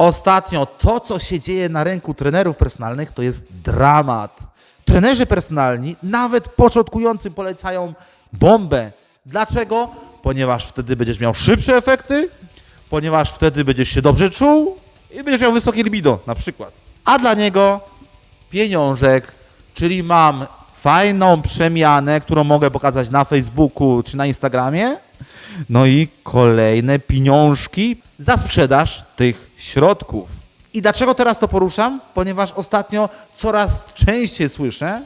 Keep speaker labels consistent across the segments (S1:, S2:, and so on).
S1: Ostatnio to, co się dzieje na rynku trenerów personalnych, to jest dramat. Trenerzy personalni, nawet początkujący, polecają bombę. Dlaczego? Ponieważ wtedy będziesz miał szybsze efekty, ponieważ wtedy będziesz się dobrze czuł i będziesz miał wysokie libido, na przykład. A dla niego pieniążek, czyli mam fajną przemianę, którą mogę pokazać na Facebooku czy na Instagramie, no i kolejne pieniążki za sprzedaż tych środków. I dlaczego teraz to poruszam? Ponieważ ostatnio coraz częściej słyszę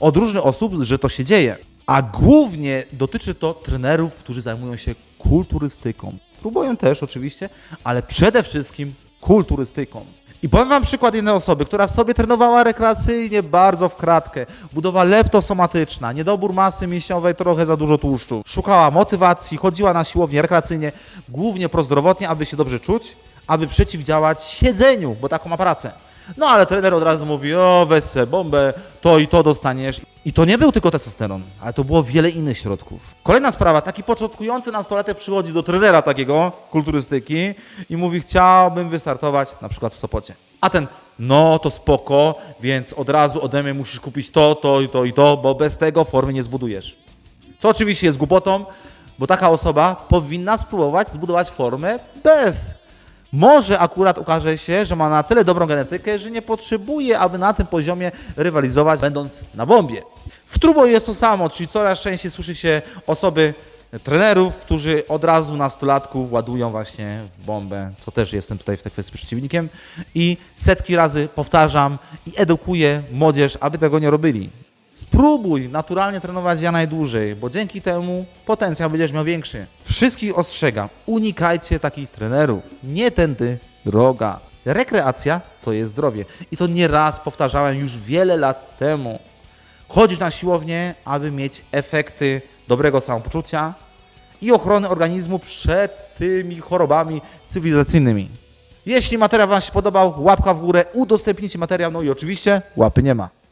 S1: od różnych osób, że to się dzieje. A głównie dotyczy to trenerów, którzy zajmują się kulturystyką. Próbują też oczywiście, ale przede wszystkim kulturystyką. I powiem Wam przykład jednej osoby, która sobie trenowała rekreacyjnie, bardzo w kratkę. Budowa leptosomatyczna, niedobór masy mięśniowej, trochę za dużo tłuszczu. Szukała motywacji, chodziła na siłownię rekreacyjnie, głównie prozdrowotnie, aby się dobrze czuć, aby przeciwdziałać siedzeniu, bo taką ma pracę. No ale trener od razu mówi, o weź bombę, to i to dostaniesz. I to nie był tylko testosteron, ale to było wiele innych środków. Kolejna sprawa, taki początkujący nastolatek przychodzi do trenera takiego kulturystyki i mówi, chciałbym wystartować na przykład w Sopocie. A ten, no to spoko, więc od razu ode mnie musisz kupić to, to i to i to, bo bez tego formy nie zbudujesz. Co oczywiście jest głupotą, bo taka osoba powinna spróbować zbudować formę bez. Może akurat okaże się, że ma na tyle dobrą genetykę, że nie potrzebuje, aby na tym poziomie rywalizować, będąc na bombie. W turbo jest to samo, czyli coraz częściej słyszy się osoby, trenerów, którzy od razu nastolatków ładują właśnie w bombę, co też jestem tutaj w tej kwestii przeciwnikiem. I setki razy powtarzam i edukuję młodzież, aby tego nie robili. Spróbuj naturalnie trenować ja najdłużej, bo dzięki temu potencjał będziesz miał większy. Wszystkich ostrzegam, unikajcie takich trenerów. Nie tędy droga. Rekreacja to jest zdrowie. I to nieraz powtarzałem już wiele lat temu. Chodzisz na siłownię, aby mieć efekty dobrego samopoczucia i ochrony organizmu przed tymi chorobami cywilizacyjnymi. Jeśli materiał Wam się podobał, łapka w górę, udostępnijcie materiał, no i oczywiście łapy nie ma.